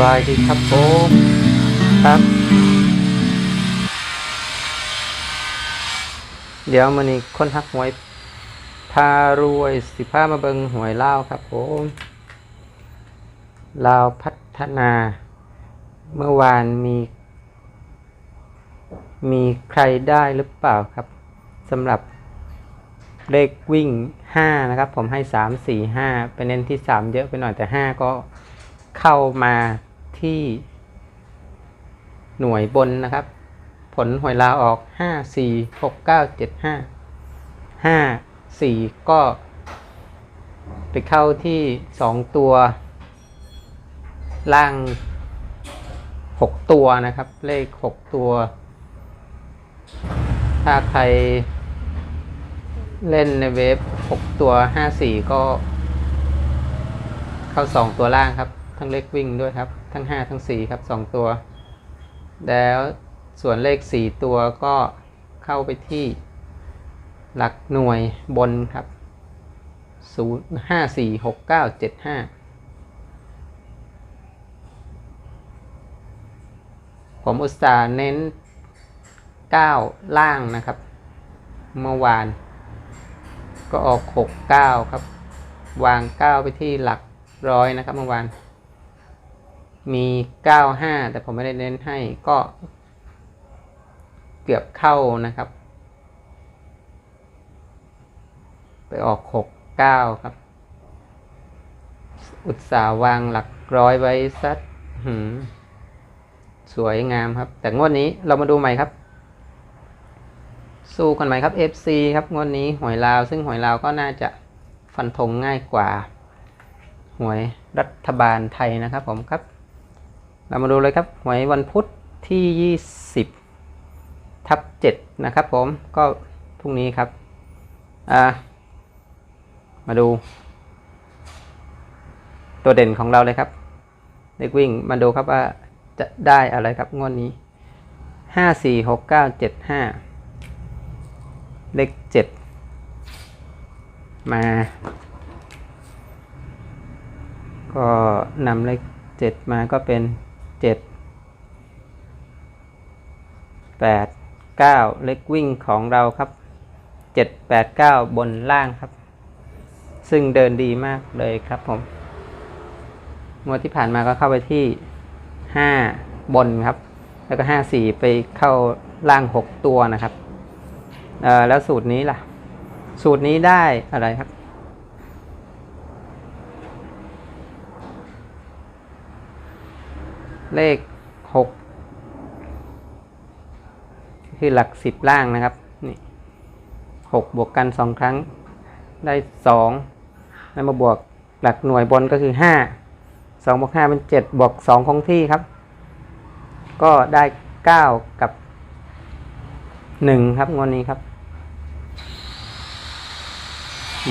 บายดีครับผมครับเดี๋ยวมันนี้คนหักหวยพารวยสิพามาเบิงหวยเล่าครับผมลาวพัฒนา เมื่อวานมี มีใครได้หรือเปล่าครับสำหรับเลขวิ่ง 5 นะครับ ผมให้ 3 4 5ไปเน้นที่ 3 เยอะไปหน่อยแต่ 5 ก็เข้ามา ที่หน่วยบนนะครับ ผลหวยลาออก 5 4 6 9 7 5 5 4 ก็ ไปเข้าที่ 2 ตัว ล่าง 6 ตัวนะครับ เลข 6 ตัว ถ้าใครเล่นในเว็บ6ตัว 54 ก็ เข้า 2 ตัวล่างครับ ทั้งเลขวิ่งด้วยครับ ทั้ง 5 ทั้ง 4 ครับ 2 ตัว แล้วส่วนเลข 4 ตัวก็เข้าไปที่หลักหน่วยบนครับ 0 5 4 6 9 7 5 ผมอุตส่าห์เน้น 9 ล่างนะครับ เมื่อวาน ก็ออก 6 9 ครับ วาง 9 ไปที่หลักร้อยนะครับเมื่อวาน มี 9 5 แต่ผมไม่ได้เน้นให้ก็ เกือบเข้านะครับ ไปออก 6 9 ครับ อุตสาห์วางหลักร้อยไว้สักหืมสวยงามครับ แต่งวดนี้เรามาดูใหม่ครับ สู้กันใหม่ครับ FC ครับ งวดนี้หวยลาว ซึ่งหวยลาวก็น่าจะฟันธงง่ายกว่า หวยรัฐบาลไทยนะครับผมครับ เรามาดูเลยครับหวยวันพุธที่ 20 ทับ7นะครับผมก็พรุ่งนี้ครับอ่ามาดู ตัวเด่นของเราเลยครับเด็กวิ่งมาดูครับว่าจะได้อะไรครับงวดนี้ห้าสี่หกเก้าเจ็ดห้าเลขเจ็ดมา ก็นำเลขเจ็ดมาก็เป็น เจ็ดแปดเก้าเลขวิ่งของเราครับเจ็ดแปดเก้าบนล่างครับ ซึ่งเดินดีมากเลยครับผมงวดที่ผ่านมาก็เข้าไปที่ห้าบนครับ แล้วก็ห้าสี่ไปเข้าล่างหกตัวนะครับแล้วสูตรนี้ล่ะ สูตรนี้ได้อะไรครับ เลขหกคือหลักสิบล่างนะครับนี่หกบวกกันสองครั้งได้สองแล้วมาบวกหลักหน่วยบนก็คือห้าสองบวกห้าเป็นเจ็ดบวกสองคงที่ครับ ก็ได้เก้ากับหนึ่งครับงวดนี้ครับ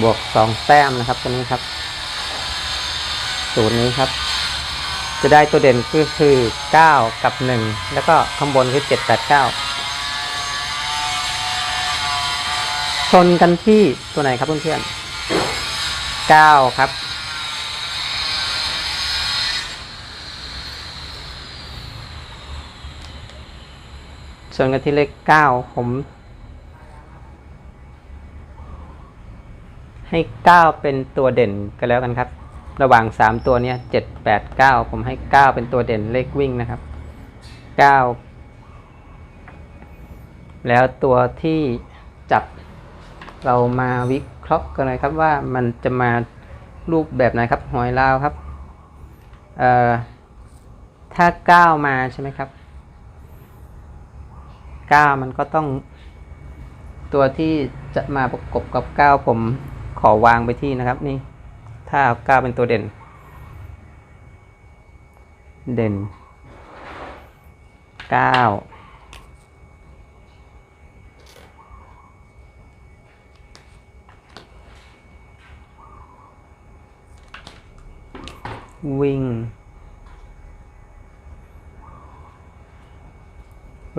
บวกสองแต้มนะครับตัวนี้ครับ สูตรนี้ครับ จะได้ตัวเด่นก็คือเก้ากับหนึ่งแล้วก็ข้างบนคือเจ็ดแปดเก้าชนกันที่ตัวไหนครับเพื่อนๆเก้าครับส่วนกันที่เลขเก้าผม ให้เก้าเป็นตัวเด่นก็แล้วกันครับ ระหว่างสามตัวเนี้ยเจ็ดแปดเก้าผมให้เก้าเป็นตัวเด่นเลขวิ่งนะครับเก้าแล้วตัวที่จับเรามาวิเคราะห์กันเลยครับว่ามันจะมารูปแบบไหนครับหอยลาวครับเอ่อถ้าเก้ามาใช่ไหมครับ9มันก็ต้อง ตัวที่จะมาประกบกับ9ผมขอวางไปที่นะครับนี่ ถ้าเอา9เป็นตัวเด่น เด่น9วิ่ง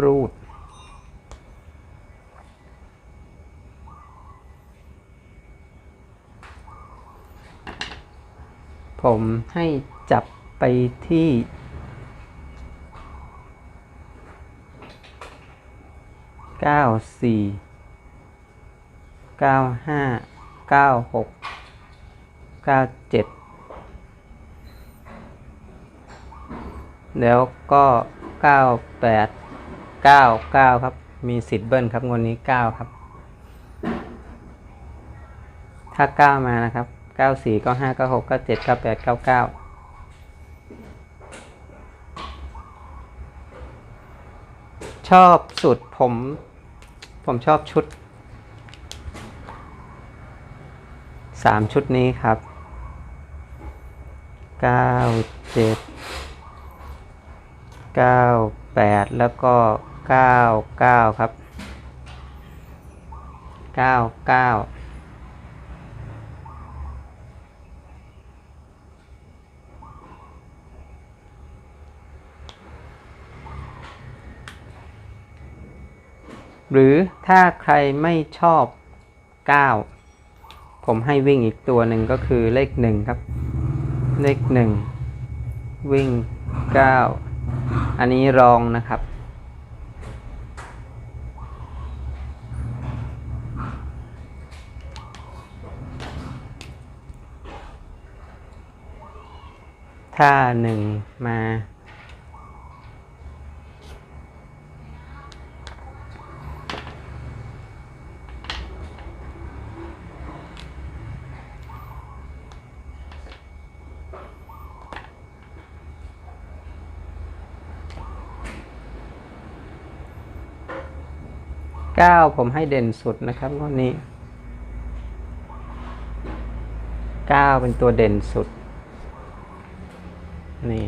รูด ผมให้จับไปที่ เก้าสี่ เก้าห้า เก้าหก เก้าเจ็ด แล้วก็เก้าแปด เก้าเก้าครับ มีสิทธิ์เบิ้ลครับงวดนี้เก้าครับ ถ้าเก้ามานะครับ เก้าสี่เก้าห้าเก้าหกเก้าเจ็ดเก้าแปดเก้าเก้าชอบสุดผม ผมชอบชุดสามชุดนี้ครับเก้าเจ็ดเก้าแปดแล้วก็เก้าเก้าครับเก้าเก้า หรือถ้าใครไม่ชอบ 9 ผมให้วิ่งอีกตัวหนึ่งก็คือเลข 1 ครับ เลข 1 วิ่ง 9 อันนี้รองนะครับ ถ้า 1 มา ก้าผมให้เด่นสุดนะครับงวดนี้เก้าเป็นตัวเด่นสุด นี่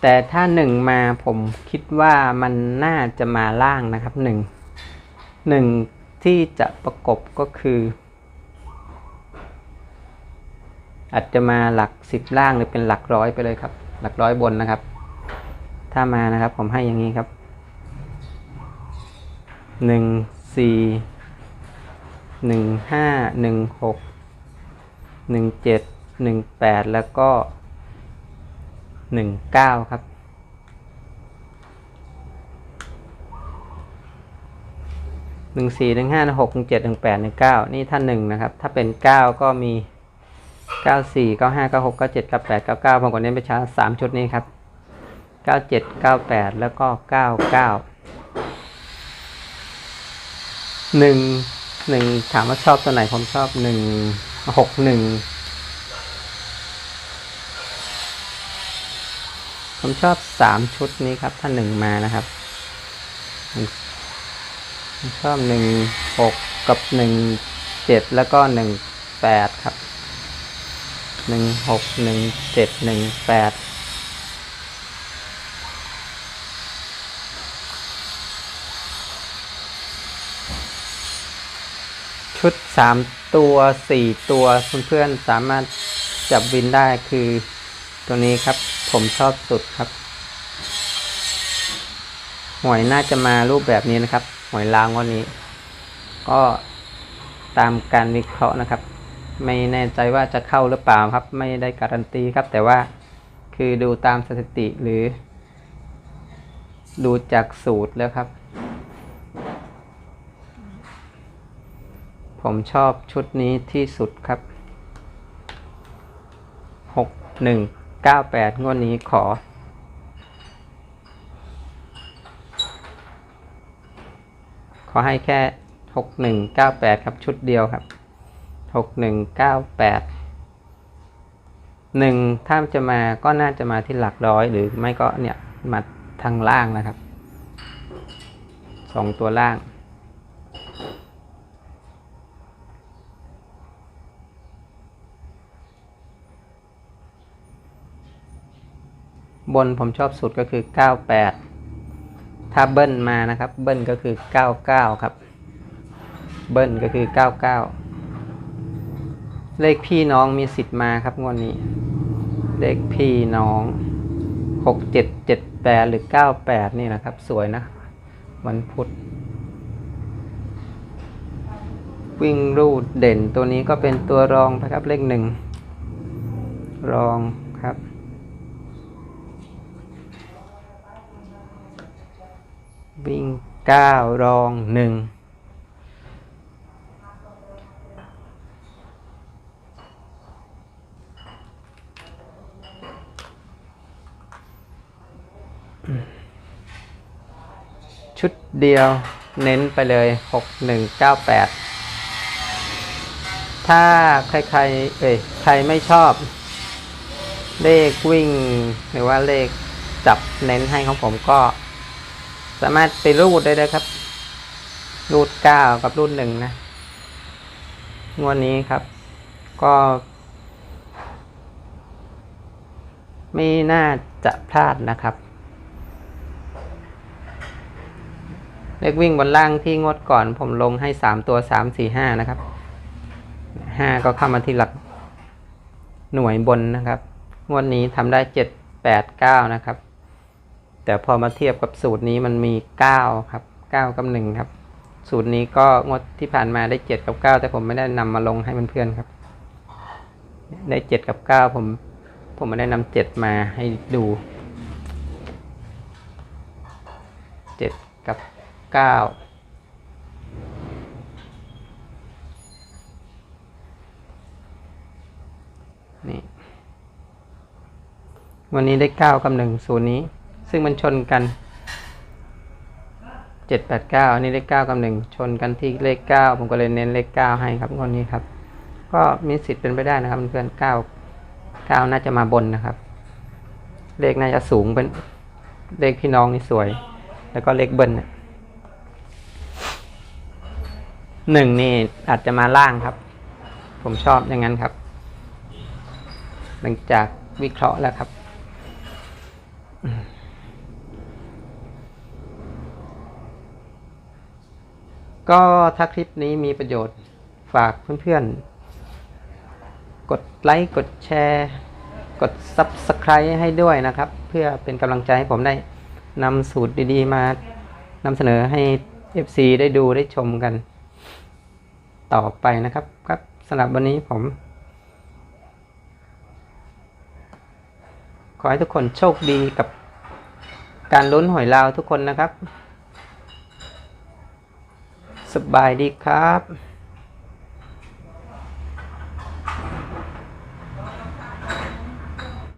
แต่ถ้าหนึ่งมาผมคิดว่ามันน่าจะมาล่างนะครับหนึ่งหนึ่งที่จะประกบก็คือ อาจจะมาหลักสิบล่างหรือเป็นหลักร้อยไปเลยครับ หลักร้อยบนนะครับ ถ้ามานะครับผมให้อย่างนี้ครับ หนึ่งสี่หนึ่งห้าหนึ่งหกหนึ่งเจ็ดหนึ่งแปดแล้วก็หนึ่งเก้าครับหนึ่งสี่หนึ่งห้าหนึ่งหกหนึ่งเจ็ดหนึ่งแปดหนึ่งเก้านี่ถ้าหนึ่งนะครับ ถ้าเป็นเก้าก็มีเก้าสี่เก้าห้าเก้าหกเก้าเจ็ดเก้าแปดเก้าเก้าผมกดเน้นไปช้าสามชุดนี้ครับเก้าเจ็ดเก้าแปดแล้วก็เก้าเก้า หนึ่งหนึ่งถามว่าชอบตัวไหนผมชอบหนึ่งหกหนึ่งผมชอบสามชุดนี้ครับ ถ้าหนึ่งมานะครับผมชอบหนึ่งหกกับหนึ่งเจ็ดแล้วก็หนึ่งแปดครับหนึ่งหกหนึ่งเจ็ดหนึ่งแปด ชุดสามตัวสี่ตัวเพื่อนๆสามารถจับวินได้คือตัวนี้ครับ ผมชอบสุดครับ หวยน่าจะมารูปแบบนี้นะครับ หวยลางวันนี้ ก็ตามการวิเคราะห์นะครับ ไม่แน่ใจว่าจะเข้าหรือเปล่าครับ ไม่ได้การันตีครับ แต่ว่าคือดูตามสถิติหรือ ดูจากสูตรแล้วครับ ผมชอบชุดนี้ที่สุดครับหกหนึ่งเก้าแปดงวดนี้ขอ ขอให้แค่หกหนึ่งเก้าแปดครับชุดเดียวครับหกหนึ่งเก้าแปดหนึ่งถ้าจะมาก็น่าจะมาที่หลักร้อยหรือไม่ก็เนี่ยมาทางล่างนะครับสองตัวล่าง บนผมชอบสุดก็คือ 98 ถ้าเบิ้ลมานะครับ เบิ้ลก็คือ 99 ครับ เบิ้ลก็คือ 99 เลขพี่น้องมีสิทธิ์มาครับงวดนนี้ เลขพี่น้อง 6778 หรือ 98 นี่นะครับ สวยนะ วันพุธวิ่งรูดเด่นตัวนี้ก็เป็นตัวรองนะครับเลขหนึ่งรองครับ วิ่งเก้ารองหนึ่งชุดเดียวเน้นไปเลยหกหนึ่งเก้าแปดถ้าใครๆเอ้ยใครไม่ชอบ เลขวิ่ง หรือว่าเลขจับเน้นให้ของผมก็ สามารถไปรูดได้เลยครับ รูดเก้ากับรูดหนึ่งนะ งวดนี้ครับ ก็ ไม่น่าจะพลาดนะครับ เลขวิ่งบนล่างที่งดก่อนผมลงให้สามตัวสามสี่ห้านะครับห้าก็เข้ามาที่หลักหน่วยบนนะครับ งวดนี้ทำได้เจ็ดแปดเก้านะครับ แต่พอมาเทียบกับสูตรนี้มันมีเก้าครับเก้ากับหนึ่งครับ สูตรนี้ก็งดที่ผ่านมาได้เจ็ดกับเก้าแต่ผมไม่ได้นำมาลงให้เพื่อนๆครับ ได้เจ็ดกับเก้าผมผมไม่ได้นำเจ็ดมาให้ดูเจ็ดกับเก้านี่วันนี้ได้เก้ากับหนึ่งศูนย์นี้ ซึ่งมันชนกันเจ็ดแปดเก้าอันนี้เลขเก้ากับหนึ่งชนกันที่เลขเก้าผมก็เลยเน้นเลขเก้าให้ครับงวดนี้ครับ ก็มีสิทธิ์เป็นไปได้นะครับเพื่อนเก้าเก้าน่าจะมาบนนะครับ เลขน่าจะสูงเป็นเลขพี่น้องนี่สวย แล้วก็เลขเบิ้ลน่ะหนึ่งนี่อาจจะมาล่างครับ ผมชอบอย่างนั้นครับ หลังจากวิเคราะห์แล้วครับ ก็ถ้าคลิปนี้มีประโยชน์ฝากเพื่อนๆ กดไลค์ กดแชร์ กด Subscribe ให้ด้วยนะครับ เพื่อเป็นกำลังใจให้ผมได้นำสูตรดีๆ มานำเสนอให้ FC ได้ดูได้ชมกัน ต่อไปนะครับครับสำหรับวันนี้ผม ขอให้ทุกคนโชคดีกับการลุ้นหอยลาวทุกคนนะครับ สบายดีครับ